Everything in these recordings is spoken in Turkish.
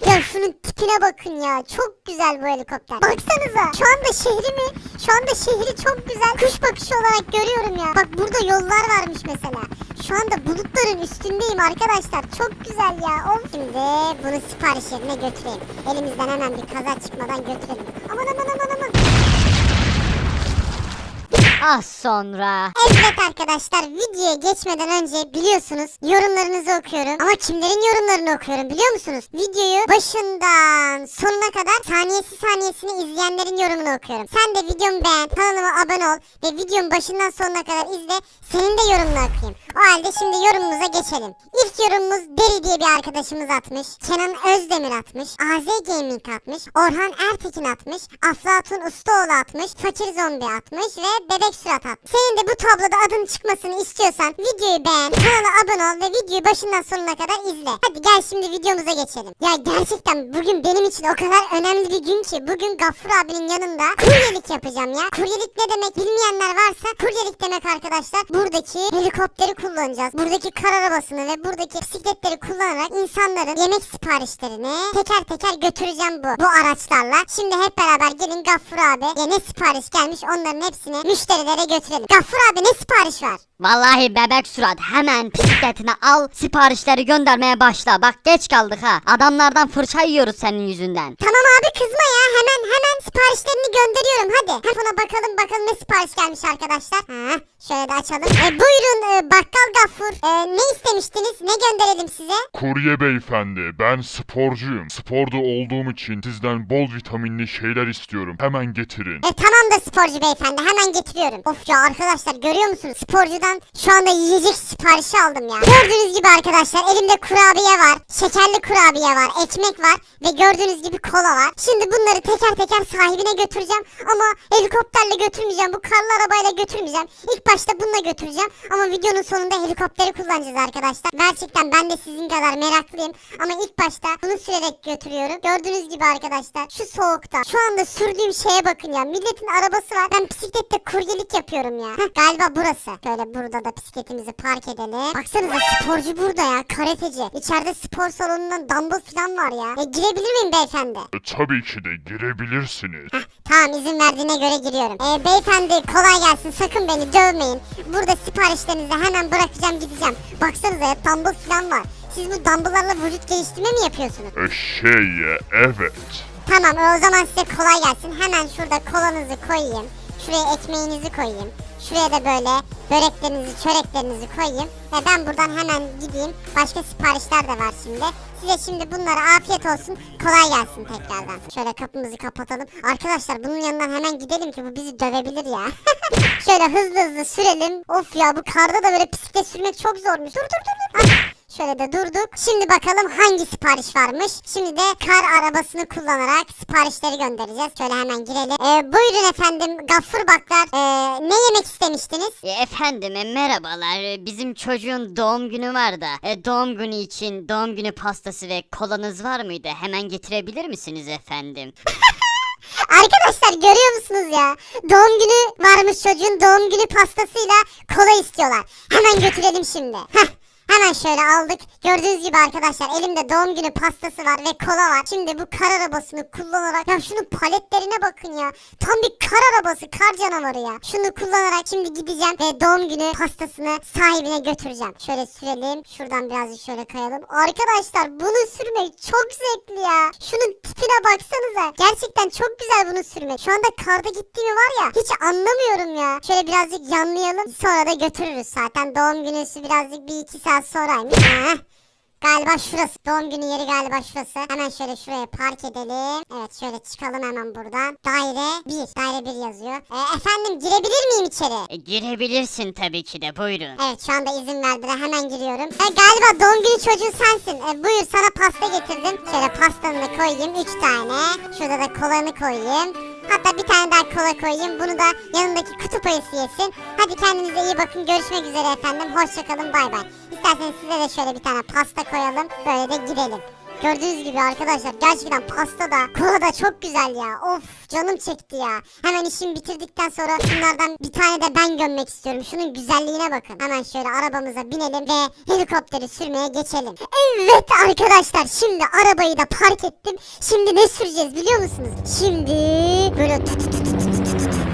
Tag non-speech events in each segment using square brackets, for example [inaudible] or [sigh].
Ya şunun tipine bakın ya. Çok güzel bu helikopter. Baksanıza. Şu anda şehri mi? Şu anda şehri çok güzel. Kuş bakışı olarak görüyorum ya. Bak burada yollar varmış mesela. Şu anda bulutların üstündeyim arkadaşlar. Çok güzel ya. Of. Şimdi bunu sipariş yerine götüreyim. Elimizden hemen bir kaza çıkmadan götürelim. Aman aman aman. Az sonra. Evet arkadaşlar videoya geçmeden önce biliyorsunuz yorumlarınızı okuyorum. Ama kimlerin yorumlarını okuyorum biliyor musunuz? Videoyu başından sonuna kadar saniyesi saniyesini izleyenlerin yorumunu okuyorum. Sen de videomu beğen, kanalıma abone ol ve videonun başından sonuna kadar izle. Senin de yorumunu okuyayım. O halde şimdi yorumumuza geçelim. İlk yorumumuz Deri diye bir arkadaşımız atmış. Kenan Özdemir atmış. AZ Gaming atmış. Orhan Ertekin atmış. Aflatun Ustaoğlu atmış. Fakir Zombi atmış ve Bebek Surat atmış. Senin de bu tabloda adın çıkmasını istiyorsan videoyu beğen, kanala abone ol ve videoyu başından sonuna kadar izle. Hadi gel şimdi videomuza geçelim. Ya gerçekten bugün benim için o kadar önemli bir gün ki bugün Gaffur abinin yanında kuryelik yapacağım ya. Kuryelik ne demek bilmeyenler varsa kuryelik demek arkadaşlar. Buradaki helikopteri kullanacağız. Buradaki kar arabasını ve buradaki bisikletleri kullanarak insanların yemek siparişlerini teker teker götüreceğim bu bu araçlarla. Şimdi hep beraber gelin Gaffur abi ya ne sipariş gelmiş onların hepsini müşterilere götürelim. Gaffur abi ne sipariş var? Vallahi bebek surat hemen bisikletini al siparişleri göndermeye başla. Bak geç kaldık ha. Adamlardan fırça yiyoruz senin yüzünden. Tamam abi kızma ya hemen hemen siparişlerini gönderiyorum hadi. Telefona bakalım bakalım ne sipariş gelmiş arkadaşlar. Ha, şöyle de açalım. E, buyurun e, bakkal Gaffur. E, ne istemiştiniz ne gönderelim size? Kurye beyefendi, ben sporcuyum. Sporda olduğum için sizden bol vitaminli şeyler istiyorum. Hemen getirin. E tamam da sporcu beyefendi hemen getiriyorum. Of ya arkadaşlar görüyor musunuz? Sporcudan şu anda yiyecek siparişi aldım ya. Gördüğünüz gibi arkadaşlar elimde kurabiye var. Şekerli kurabiye var. Ekmek var. Ve gördüğünüz gibi kola var. Şimdi bunları teker teker sahibine götüreceğim. Ama helikopterle götürmeyeceğim. Bu karlı arabayla götürmeyeceğim. İlk başta bununla götüreceğim. Ama videonun sonunda helikopteri kullanacağız arkadaşlar. Gerçekten ben de sizin kadar meraklıyım. Ama ilk başta bunu sürerek götürüyorum. Gördüğünüz gibi arkadaşlar şu soğukta şu anda sürdüğüm şeye bakın ya. Milletin arabası var. Ben bisiklette kuryelik yapıyorum ya. Heh, galiba burası. Böyle burada da bisikletimizi park edelim. Baksanıza sporcu burada ya. Karateci. İçeride spor salonundan dumbbell falan var ya. E, girebilir miyim beyefendi? E, tabii ki de girebilirsiniz. Heh, tamam izin verdiğine göre giriyorum. Ee, beyefendi kolay gelsin sakın beni dövmeyin. Burada siparişlerinizi hemen bırakacağım gideceğim. Baksanıza ya dumbbell falan var. Siz bu dumbbell'larla vücut geliştirme mi yapıyorsunuz? E, şey, e, evet. Tamam o zaman size kolay gelsin. Hemen şurada kolanızı koyayım. Şuraya ekmeğinizi koyayım. Şuraya da böyle böreklerinizi, çöreklerinizi koyayım. Ve ben buradan hemen gideyim. Başka siparişler de var şimdi. Size şimdi bunlara afiyet olsun. Kolay gelsin tekrardan. Şöyle kapımızı kapatalım. Arkadaşlar bunun yanından hemen gidelim ki bu bizi dövebilir ya. [laughs] Şöyle hızlı hızlı sürelim. Of ya bu karda da böyle bisiklet sürmek çok zormuş. Dur dur dur dur. Ah, Şöyle de durduk. Şimdi bakalım hangi sipariş varmış. Şimdi de kar arabasını kullanarak siparişleri göndereceğiz. Şöyle hemen girelim. Ee, buyurun efendim Gaffur Baklar. Ee, ne yemek istemiştiniz? E, Efendim e, merhabalar. E, Bizim çocuğun doğum günü var da. e, Doğum günü için doğum günü pastası ve kolanız var mıydı? Hemen getirebilir misiniz efendim? [laughs] Arkadaşlar görüyor musunuz ya? Doğum günü varmış çocuğun doğum günü pastasıyla kola istiyorlar. Hemen götürelim şimdi. Heh. Hemen şöyle aldık. Gördüğünüz gibi arkadaşlar elimde doğum günü pastası var ve kola var. Şimdi bu kar arabasını kullanarak ya şunun paletlerine bakın ya. Tam bir kar arabası, kar canavarı ya. Şunu kullanarak şimdi gideceğim ve doğum günü pastasını sahibine götüreceğim. Şöyle sürelim. Şuradan birazcık şöyle kayalım. Arkadaşlar bunu sürmek çok zevkli ya. Şunun tipine baksanıza. Gerçekten çok güzel bunu sürmek. Şu anda karda gittiğimi var ya hiç anlamıyorum ya. Şöyle birazcık yanlayalım. Sonra da götürürüz zaten. Doğum günüsü birazcık bir iki saat sonraymış. Heh. Galiba şurası. Doğum günü yeri galiba şurası. Hemen şöyle şuraya park edelim. Evet şöyle çıkalım hemen buradan. Daire 1. Daire 1 yazıyor. E, efendim girebilir miyim içeri? E, Girebilirsin tabii ki de buyurun. Evet şu anda izin verdiler hemen giriyorum. E, galiba doğum günü çocuğu sensin. E, buyur sana pasta getirdim. Şöyle pastanı da koyayım 3 tane. Şurada da kolanı koyayım. Hatta bir tane daha kola koyayım. Bunu da yanındaki kutup ayısı yesin. Hadi kendinize iyi bakın. Görüşmek üzere efendim. Hoşçakalın bay bay. İsterseniz size de şöyle bir tane pasta koyalım. Böyle de gidelim. Gördüğünüz gibi arkadaşlar gerçekten pasta da kola da çok güzel ya. Of canım çekti ya. Hemen işimi bitirdikten sonra şunlardan bir tane de ben gömmek istiyorum. Şunun güzelliğine bakın. Hemen şöyle arabamıza binelim ve helikopteri sürmeye geçelim. Evet arkadaşlar şimdi arabayı da park ettim. Şimdi ne süreceğiz biliyor musunuz? Şimdi böyle tut tut tut tut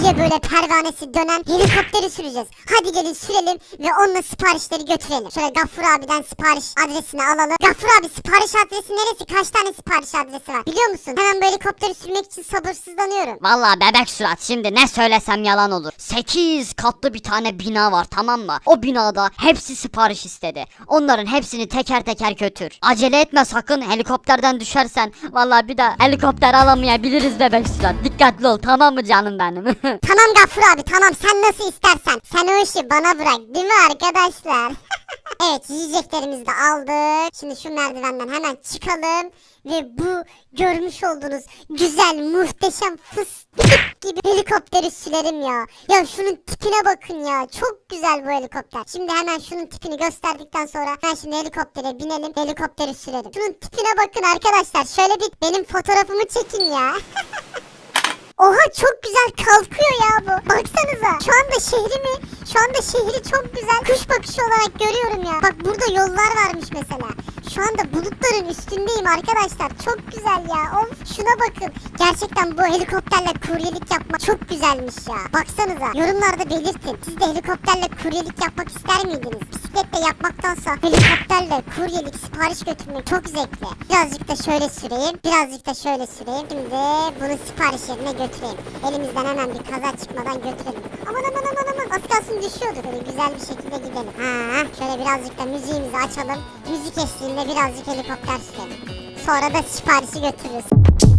diye böyle pervanesi dönen helikopteri süreceğiz. Hadi gelin sürelim ve onunla siparişleri götürelim. Şöyle Gaffur abiden sipariş adresini alalım. Gaffur abi sipariş adresi neresi? Kaç tane sipariş adresi var? Biliyor musun? Hemen bu helikopteri sürmek için sabırsızlanıyorum. Vallahi bebek surat şimdi ne söylesem yalan olur. 8 katlı bir tane bina var tamam mı? O binada hepsi sipariş istedi. Onların hepsini teker teker götür. Acele etme sakın helikopterden düşersen. Vallahi bir daha helikopter alamayabiliriz bebek surat. Dikkatli ol tamam mı canım benim? [laughs] Tamam Gaffur abi tamam sen nasıl istersen. Sen o işi bana bırak değil mi arkadaşlar? [laughs] evet yiyeceklerimizi de aldık. Şimdi şu merdivenden hemen çıkalım. Ve bu görmüş olduğunuz güzel muhteşem fıstık gibi helikopteri sürerim ya. Ya şunun tipine bakın ya. Çok güzel bu helikopter. Şimdi hemen şunun tipini gösterdikten sonra ben şimdi helikoptere binelim. Helikopteri sürerim. Şunun tipine bakın arkadaşlar. Şöyle bir benim fotoğrafımı çekin ya. [laughs] Oha çok güzel kalkıyor ya bu. Baksanıza. Şu anda şehri mi? Şu anda şehri çok güzel kuş bakışı olarak görüyorum ya. Bak burada yollar varmış mesela. Şu anda bulutların üstündeyim arkadaşlar. Çok güzel ya. Of şuna bakın. Gerçekten bu helikopterle kuryelik yapmak çok güzelmiş ya. Baksanıza. Yorumlarda belirtin. Siz de helikopterle kuryelik yapmak ister miydiniz? Bisikletle yapmaktansa helikopterle kuryelik sipariş götürmek çok zevkli. Birazcık da şöyle süreyim. Birazcık da şöyle süreyim. Şimdi bunu sipariş yerine götüreyim. Elimizden hemen bir kaza çıkmadan götürelim. Aman aman aman. Az düşüyordu. Böyle güzel bir şekilde gidelim. Ha, şöyle birazcık da müziğimizi açalım. Müzik eşliğinde birazcık helikopter sürelim. Sonra da siparişi götürürüz.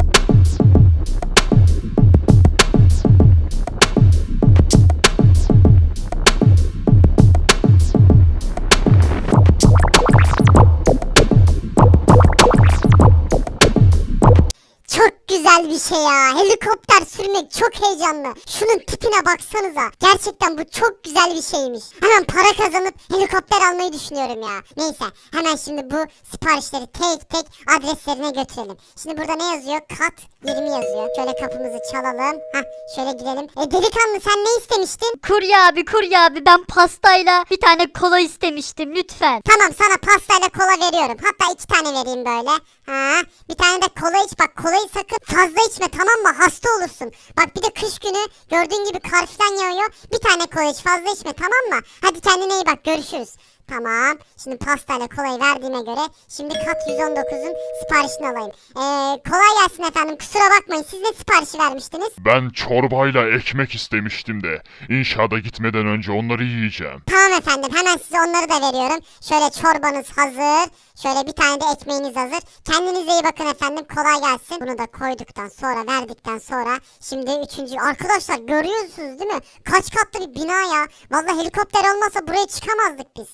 Güzel bir şey ya. Helikopter sürmek çok heyecanlı. Şunun tipine baksanıza. Gerçekten bu çok güzel bir şeymiş. Hemen para kazanıp helikopter almayı düşünüyorum ya. Neyse hemen şimdi bu siparişleri tek tek adreslerine götürelim. Şimdi burada ne yazıyor? Kat 20 yazıyor. Şöyle kapımızı çalalım. Hah şöyle girelim. E delikanlı sen ne istemiştin? kurye abi kurye abi ben pastayla bir tane kola istemiştim lütfen. Tamam sana pastayla kola veriyorum. Hatta iki tane vereyim böyle. Ha, bir tane de kola iç. Bak kolayı sakın fazla içme tamam mı? Hasta olursun. Bak bir de kış günü gördüğün gibi kar falan yağıyor. Bir tane kola iç fazla içme tamam mı? Hadi kendine iyi bak görüşürüz. Tamam. Şimdi pastayla kolayı verdiğime göre şimdi kat 119'un siparişini alayım. Ee, kolay gelsin efendim. Kusura bakmayın. Siz ne siparişi vermiştiniz? Ben çorbayla ekmek istemiştim de. İnşaata gitmeden önce onları yiyeceğim. Tamam efendim hemen size onları da veriyorum. Şöyle çorbanız hazır. Şöyle bir tane de ekmeğiniz hazır. Kendinize iyi bakın efendim. Kolay gelsin. Bunu da koyduktan sonra verdikten sonra şimdi üçüncü. Arkadaşlar görüyorsunuz değil mi? Kaç katlı bir bina ya. Vallahi helikopter olmasa buraya çıkamazdık biz.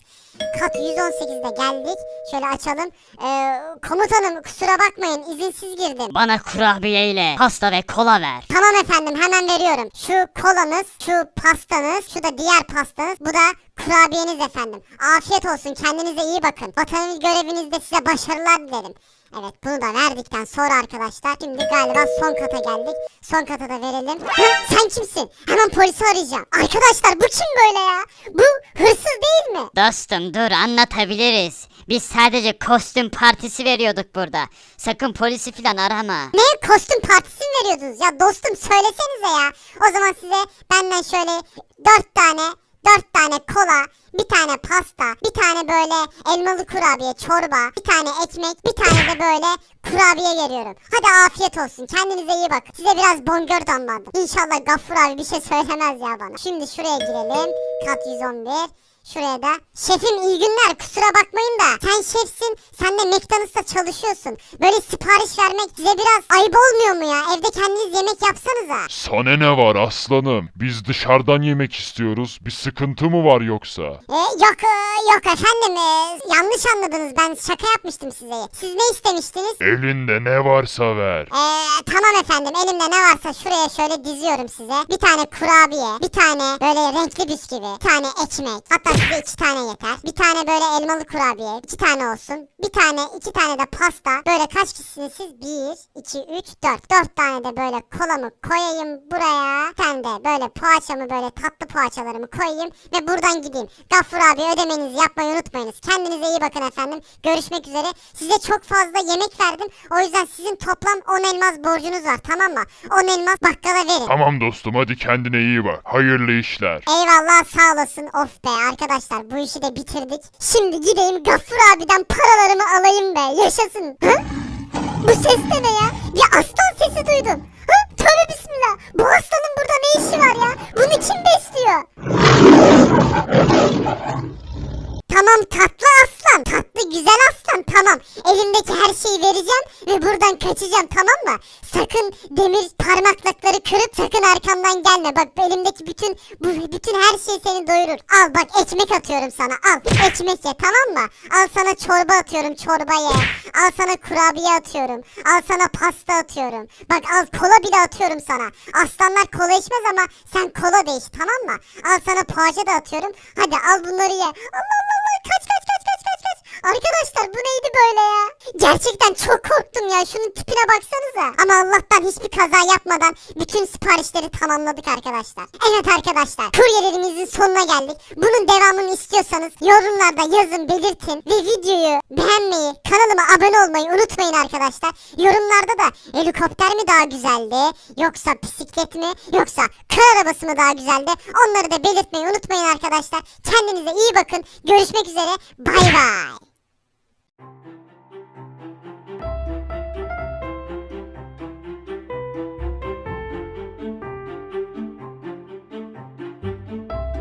Kat 118'de geldik. Şöyle açalım. Ee, komutanım kusura bakmayın izinsiz girdim. Bana kurabiye ile pasta ve kola ver. Tamam efendim hemen veriyorum. Şu kolanız, şu pastanız, şu da diğer pastanız, bu da kurabiyeniz efendim. Afiyet olsun kendinize iyi bakın. Vatanınız görevinizde size başarılar dilerim. Evet bunu da verdikten sonra arkadaşlar şimdi galiba son kata geldik. Son kata da verelim. Hı, sen kimsin? Hemen polisi arayacağım. Arkadaşlar bu kim böyle ya? Bu hırsız değil mi? Dostum dur anlatabiliriz. Biz sadece kostüm partisi veriyorduk burada. Sakın polisi filan arama. Ne kostüm partisi mi veriyordunuz? Ya dostum söylesenize ya. O zaman size benden şöyle dört tane dört tane kola, bir tane pasta, bir tane böyle elmalı kurabiye, çorba, bir tane ekmek, bir tane de böyle kurabiye veriyorum. Hadi afiyet olsun. Kendinize iyi bakın. Size biraz bongör damladım. İnşallah Gaffur abi bir şey söylemez ya bana. Şimdi şuraya girelim. Kat 111. Şuraya da. Şefim iyi günler kusura bakmayın da. Sen şefsin. Sen de McDonald's'ta çalışıyorsun. Böyle sipariş vermek size biraz ayıp olmuyor mu ya? Evde kendiniz yemek yapsanıza. Sana ne var aslanım? Biz dışarıdan yemek istiyoruz. Bir sıkıntı mı var yoksa? E, yok e, yok efendim. e, yanlış anladınız. Ben şaka yapmıştım size. Siz ne istemiştiniz? Elinde ne varsa ver. Ee, tamam efendim elimde ne varsa şuraya şöyle diziyorum size. Bir tane kurabiye, bir tane böyle renkli bisküvi, bir tane ekmek. Hatta size iki tane yeter. Bir tane böyle elmalı kurabiye. iki tane olsun. Bir tane iki tane de pasta. Böyle kaç kişisiniz siz? Bir, iki, üç, dört. Dört tane de böyle kolamı koyayım buraya. Bir tane de böyle poğaçamı böyle tatlı poğaçalarımı koyayım. Ve buradan gideyim. Gaffur abi ödemenizi yapmayı unutmayınız. Kendinize iyi bakın efendim. Görüşmek üzere. Size çok fazla yemek verdim. O yüzden sizin toplam 10 elmas borcunuz var tamam mı? 10 elmas bakkala verin. Tamam dostum hadi kendine iyi bak. Hayırlı işler. Eyvallah sağ olasın. Of be arkadaşlar bu işi de bitirdik. Şimdi gideyim Gaffur abiden paralarımı alayım be. Yaşasın. Hı? Bu ses de ne ya? Bir aslan sesi duydum. Hı? Tövbe bismillah. Bu aslanın burada ne işi var ya? Bunu kim besliyor? Tamam tatlı aslan. Tatlı güzel aslan tamam. Elimdeki her şeyi vereceğim ve buradan kaçacağım tamam mı? Sakın demir parmaklıkları kırıp sakın arkamdan gelme. Bak elimdeki bütün bu bütün her şey seni doyurur. Al bak ekmek atıyorum sana. Al ekmek ye tamam mı? Al sana çorba atıyorum çorba ye. Al sana kurabiye atıyorum. Al sana pasta atıyorum. Bak al kola bile atıyorum sana. Aslanlar kola içmez ama sen kola iç tamam mı? Al sana poğaça da atıyorum. Hadi al bunları ye. Allah Allah Allah kaç kaç. Arkadaşlar bu neydi böyle ya? Gerçekten çok korktum ya. Şunun tipine baksanıza. Ama Allah'tan hiçbir kaza yapmadan bütün siparişleri tamamladık arkadaşlar. Evet arkadaşlar. Kuryelerimizin sonuna geldik. Bunun devamını istiyorsanız yorumlarda yazın belirtin. Ve videoyu beğenmeyi, kanalıma abone olmayı unutmayın arkadaşlar. Yorumlarda da helikopter mi daha güzeldi? Yoksa bisiklet mi? Yoksa kar arabası mı daha güzeldi? Onları da belirtmeyi unutmayın arkadaşlar. Kendinize iyi bakın. Görüşmek üzere. Bay bay.